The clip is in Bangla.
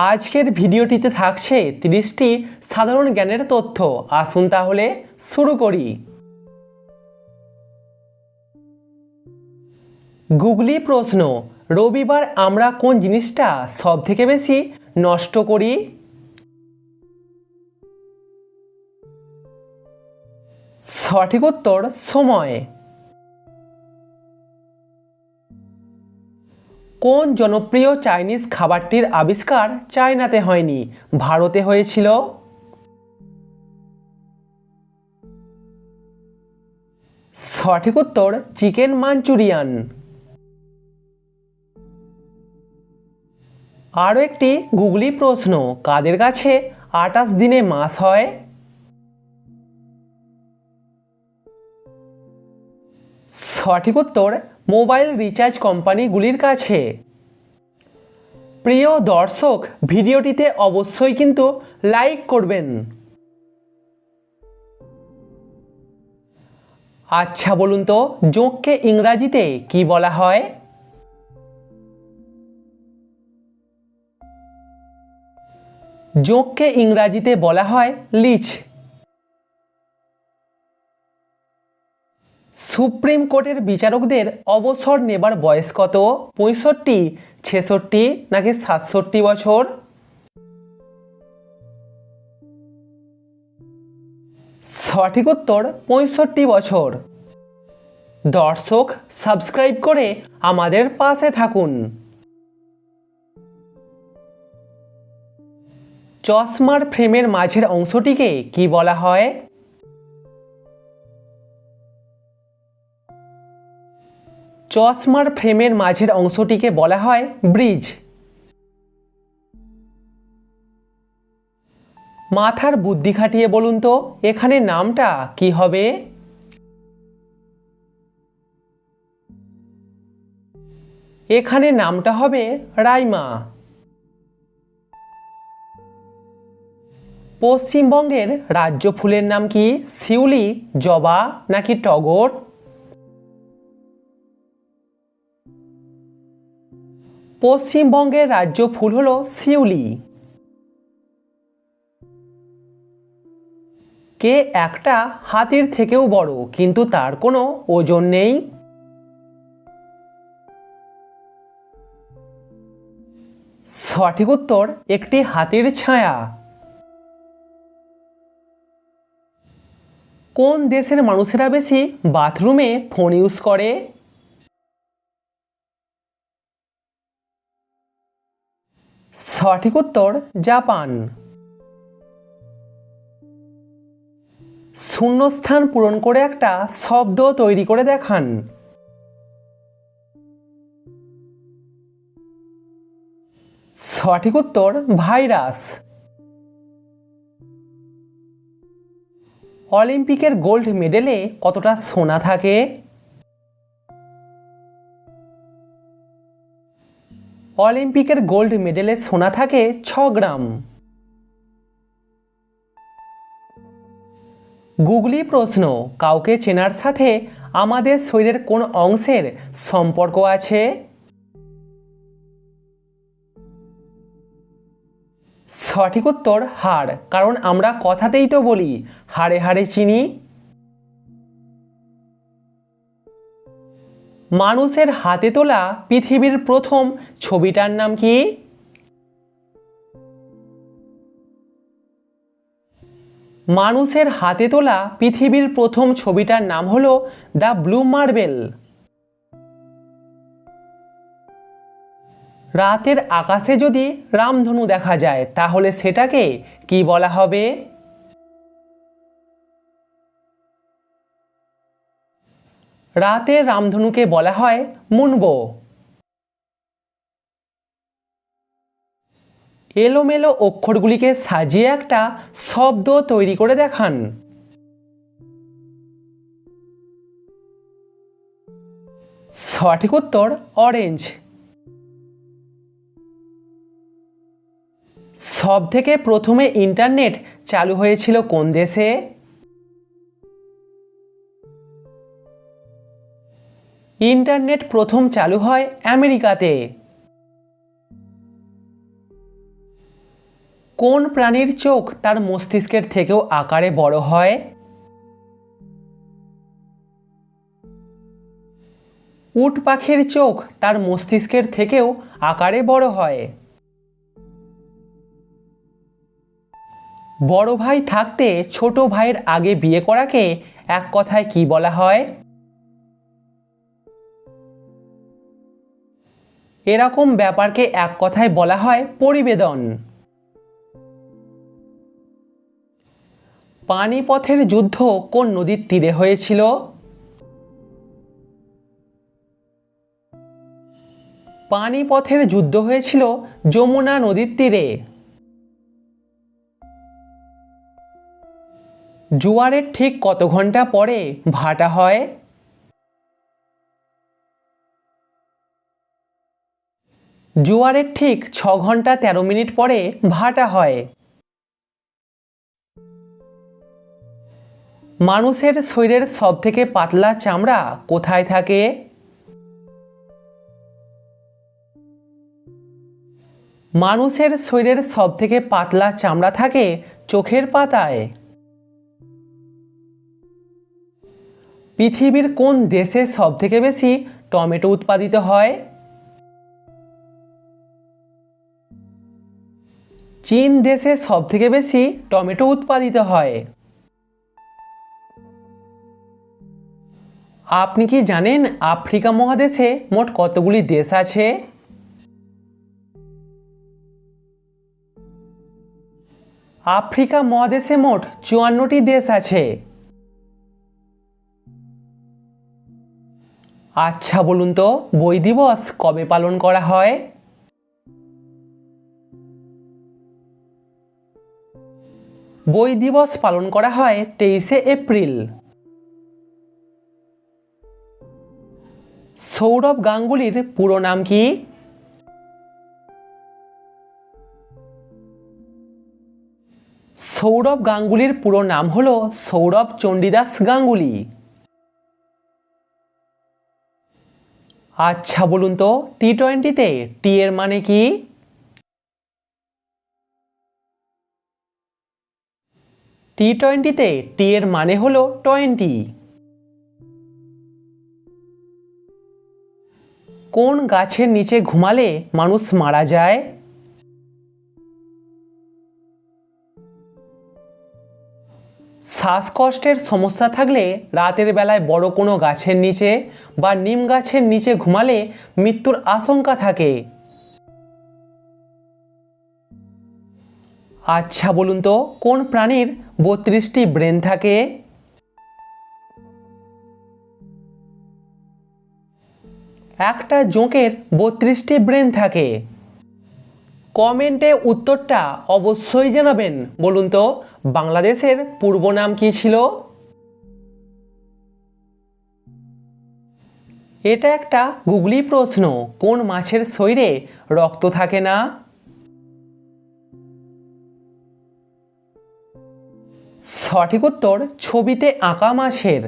আজকের ভিডিওটিতে থাকছে তিরিশটি সাধারণ জ্ঞানের তথ্য। আসুন তাহলে শুরু করি। গুগলি প্রশ্ন, রবিবার আমরা কোন জিনিসটা সব থেকে বেশি নষ্ট করি? সঠিক উত্তর, সময়। কোন জনপ্রিয় চাইনিজ খাবারটির আবিষ্কার চায়নাতে হয়নি? ভারতে হয়েছিল সঠিক উত্তর, চিকেন মাঞ্চুরিয়ান। আরও একটি গুগলি প্রশ্ন, কাদের কাছে আটাশ দিনে মাস হয়? সঠিক উত্তর মোবাইল রিচার্জ কোম্পানিগুলির কাছে। প্রিয় দর্শক, ভিডিওটিতে অবশ্যই কিন্তু লাইক করবেন। আচ্ছা বলুন তো যোগকে ইংরাজিতে কি বলা হয়? যোগকে ইংরাজিতে বলা হয় লিচ। সুপ্রিম কোর্টের বিচারকদের অবসর নেবার বয়স কত? পঁয়ষট্টি, ছেষট্টি নাকি সাতষট্টি বছর? সঠিক উত্তর, পঁয়ষট্টি বছর। দর্শক, সাবস্ক্রাইব করে আমাদের পাশে থাকুন। চশমার ফ্রেমের মাঝের অংশটিকে কি বলা হয়? চশমার ফ্রেমের মাঝের অংশটিকে বলা হয় ব্রিজ। মাথার বুদ্ধি খাটিয়ে বলুন তো, এখানে নামটা কি হবে? এখানে নামটা হবে রাইমা। পশ্চিমবঙ্গের রাজ্য ফুলের নাম কি? শিউলি জবা নাকি টগর? পশ্চিমবঙ্গের রাজ্য ফুল হল শিউলি। কে একটা হাতির থেকেও বড়, কিন্তু তার কোনো ওজন নেই। সঠিক উত্তর, একটি হাতির ছায়া। কোন দেশের মানুষেরা বেশি বাথরুমে ফোন ইউজ করে? সঠিক উত্তর, জাপান। শূন্যস্থান পূরণ করে একটা শব্দ তৈরি করে দেখান। সঠিক উত্তর, ভাইরাস। অলিম্পিকের গোল্ড মেডেলে কতটা সোনা থাকে? অলিম্পিকের গোল্ড মেডেলে সোনা থাকে ছ গ্রাম। গুগলি প্রশ্ন, কাউকে চেনার সাথে আমাদের শরীরের কোন অংশের সম্পর্ক আছে? সঠিক উত্তর, হাড়, কারণ আমরা কথাতেই তো বলি, হাড়ে হাড়ে চিনি। মানুষের হাতে তোলা পৃথিবীর প্রথম ছবিটার নাম কি? মানুষের হাতে তোলা পৃথিবীর প্রথম ছবিটার নাম হলো দ্য ব্লু মার্বেল। রাতের আকাশে যদি রামধনু দেখা যায়, তাহলে সেটাকে কি বলা হবে? রাতের রামধনুকে বলা হয় মুনবো। এলোমেলো অক্ষরগুলিকে সাজিয়ে একটা শব্দ তৈরি করে দেখান। সঠিক উত্তর অরেঞ্জ। সব থেকে প্রথমে ইন্টারনেট চালু হয়েছিল কোন দেশে? ইন্টারনেট প্রথম চালু হয় আমেরিকাতে। কোন প্রাণীর চোখ তার মস্তিষ্কের থেকেও আকারে বড় হয়? উট পাখির চোখ তার মস্তিষ্কের থেকেও আকারে বড় হয়। বড় ভাই থাকতে ছোট ভাইয়ের আগে বিয়ে করাকে এক কথায় কি বলা হয়? এরকম ব্যাপারকে এক কথায় বলা হয় পরিবেদন। পানিপথের যুদ্ধ কোন নদীর তীরে হয়েছিল? পানিপথের যুদ্ধ হয়েছিল যমুনা নদীর তীরে। জোয়ারের ঠিক কত ঘণ্টা পরে ভাটা হয়? জোয়ারের ঠিক ছ ঘণ্টা তেরো মিনিট পরে ভাটা হয়। মানুষের শরীরের সবথেকে পাতলা চামড়া কোথায় থাকে? মানুষের শরীরের সবথেকে পাতলা চামড়া থাকে চোখের পাতায়। পৃথিবীর কোন দেশে সবথেকে বেশি টমেটো উৎপাদিত হয়? চীন দেশে সবথেকে বেশি টমেটো উৎপাদিত হয়। আপনি কি জানেন আফ্রিকা মহাদেশে মোট কতগুলি দেশ আছে? আফ্রিকা মহাদেশে মোট চুয়ান্নটি দেশ আছে। আচ্ছা বলুন তো, বই দিবস কবে পালন করা হয়? বই দিবস পালন করা হয় তেইশে এপ্রিল। সৌরভ গাঙ্গুলির পুরো নাম কি? সৌরভ গাঙ্গুলির পুরো নাম হল সৌরভ চণ্ডীদাস গাঙ্গুলি। আচ্ছা বলুন তো, টি টোয়েন্টিতে টি এর মানে কি? টি টোয়েন্টিতে টি এর মানে হলো টোয়েন্টি। কোন গাছের নিচে ঘুমালে মানুষ মারা যায়? শ্বাসকষ্টের সমস্যা থাকলে রাতের বেলায় বড় কোনো গাছের নিচে বা নিম গাছের নিচে ঘুমালে মৃত্যুর আশঙ্কা থাকে। আচ্ছা বলুন তো, কোন প্রাণীর বত্রিশটি ব্রেন থাকে? একটা জোঁকের বত্রিশটি ব্রেন থাকে। কমেন্টে উত্তরটা অবশ্যই জানাবেন, বলুন তো, বাংলাদেশের পূর্ব নাম কি ছিল? এটা একটা গুগলি প্রশ্ন, কোন মাছের শরীরে রক্ত থাকে না? সঠিক উত্তর ছবিতে আঁকা মাছের